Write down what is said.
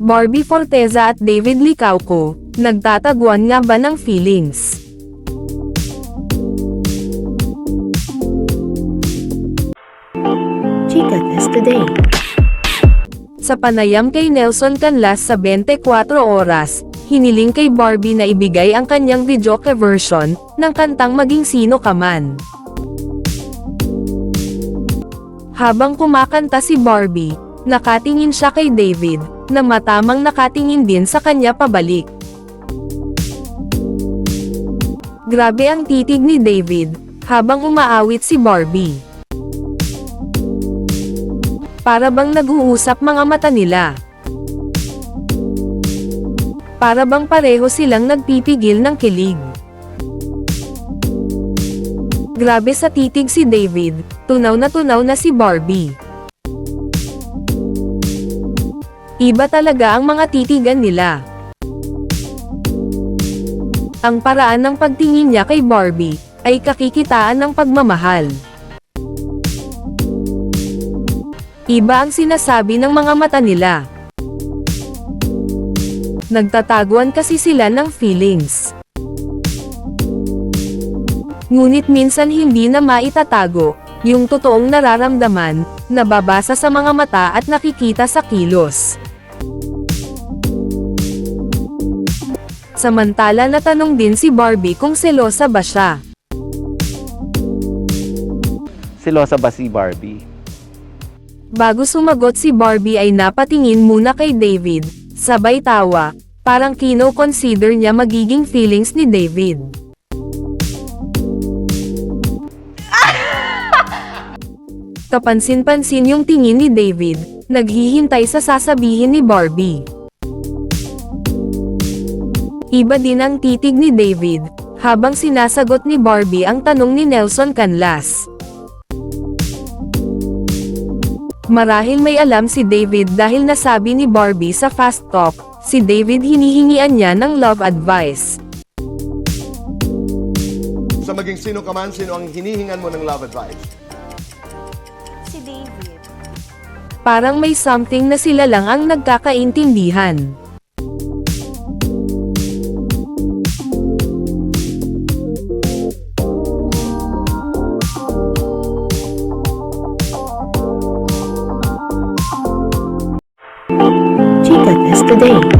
Barbie Forteza at David Licauco, nagtatagwan nga ba ng feelings? Chica Test Today. Sa panayam kay Nelson Canlas sa 24 oras, hiniling kay Barbie na ibigay ang kanyang videoke version ng kantang Maging Sino Ka Man. Habang kumakanta si Barbie, nakatingin siya kay David, na matamang nakatingin din sa kanya pabalik. Grabe ang titig ni David, habang umaawit si Barbie. Para bang nag-uusap mga mata nila. Para bang pareho silang nagpipigil ng kilig. Grabe sa titig si David, tunaw na tunaw na si Barbie. Iba talaga ang mga titigan nila. Ang paraan ng pagtingin niya kay Barbie, ay kakikitaan ng pagmamahal. Iba ang sinasabi ng mga mata nila. Nagtataguan kasi sila ng feelings. Ngunit minsan hindi na maitatago, yung totoong nararamdaman, nababasa sa mga mata at nakikita sa kilos. Samantala natanong din si Barbie kung selosa ba siya. Silosa ba si Barbie? Bago sumagot si Barbie ay napatingin muna kay David, sabay tawa, parang kino-consider niya magiging feelings ni David. Kapansin-pansin yung tingin ni David, naghihintay sa sasabihin ni Barbie. Iba din ang titig ni David, habang sinasagot ni Barbie ang tanong ni Nelson Canlas. Marahil may alam si David dahil nasabi ni Barbie sa Fast Talk, si David hinihingian niya ng love advice. Sa maging sino ka man, sino ang hinihingan mo ng love advice? Si David. Parang may something na sila lang ang nagkakaintindihan. Today.